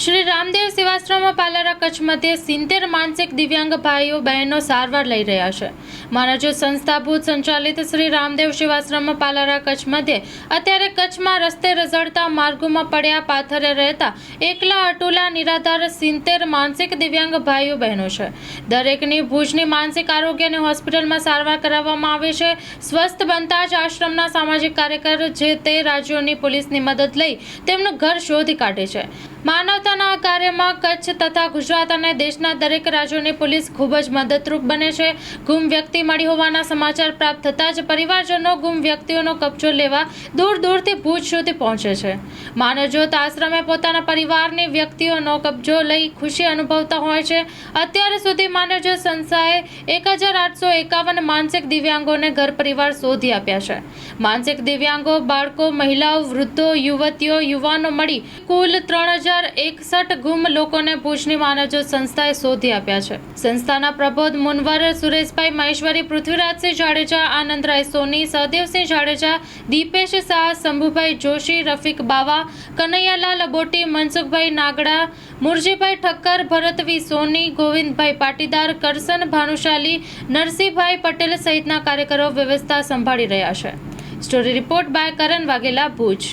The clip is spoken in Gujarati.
શ્રી રામદેવ સેવાશ્રમ પાલારા કચ્છ મધ્યે સિત્તેર માનસિક દિવ્યાંગ ભાઈઓ, બહેનો સારવાર લઈ રહ્યા છે. મહારાજો સંસ્થા સંચાલિત શ્રી રામદેવ સેવાશ્રમ પાલારા કચ્છ મધ્યે અત્યારે કચ્છમાં રસ્તે રઝળતા માર્ગોમાં પડ્યા પાથરે રહેતા એકલા અટુલા નિરાધાર સિત્તેર માનસિક દિવ્યાંગ ભાઈઓ, બહેનો છે. દરેકની ભુજની માનસિક આરોગ્યની હોસ્પિટલમાં સારવાર કરાવવામાં આવે છે. સ્વસ્થ બનતા જ આશ્રમના સામાજિક કાર્યકર જે તે રાજ્યોની પોલીસની મદદ લઈ તેમનું ઘર શોધી કાઢે છે. માનવતાના કાર્યમાં કચ્છ તથા ગુજરાત અને દેશના દરેક રાજ્યોની પોલીસ ખૂબ જ મદદરૂપ બને છે. ગુમ વ્યક્તિ મળી હોવાના સમાચાર પ્રાપ્ત થતાં જ પરિવારજનો ગુમ વ્યક્તિઓનો કબજો લેવા દૂર દૂરથી ભુજ સુધી પહોંચે છે. માનવજ્યોત આશ્રમે પોતાના પરિવારની વ્યક્તિઓનો કબજો લઈ ખુશી અનુભવતા હોય છે. અત્યાર સુધી માનવજ્યોત સંસ્થાએ એક હજાર આઠસો એકાવન માનસિક દિવ્યાંગોને ઘર પરિવાર શોધી આપ્યા છે. માનસિક દિવ્યાંગો બાળકો, મહિલાઓ, વૃદ્ધો, યુવતીઓ, યુવાનો મળી કુલ ત્રણ હજાર એકસઠ ગુમ લોકોને ભુજની માનવજ્યોત સંસ્થાએ શોધી આપ્યા છે. સંસ્થાના પ્રબોધ મુનવર સુરેશભાઈ મહેશ્વરી, પૃથ્વીરાજસિંહ જાડેજા, આનંદરાય સોની, સહદેવસિંહ જાડેજા, દીપેશ શાહ, શંભુભાઈ જોશી, રફીક બાવા, કનૈયાલાલ બોટી, મનસુખભાઈ નાગડા, મુરજીભાઈ ઠક્કર, ભરતવી સોની, ગોવિંદભાઈ પાટીદાર કરસન ભાનુશાલી, નરસિંહભાઈ પટેલ સહિતના કાર્યકરો વ્યવસ્થા સંભાળી રહ્યા છે. Story report by Karan Vaghela, Bhuj.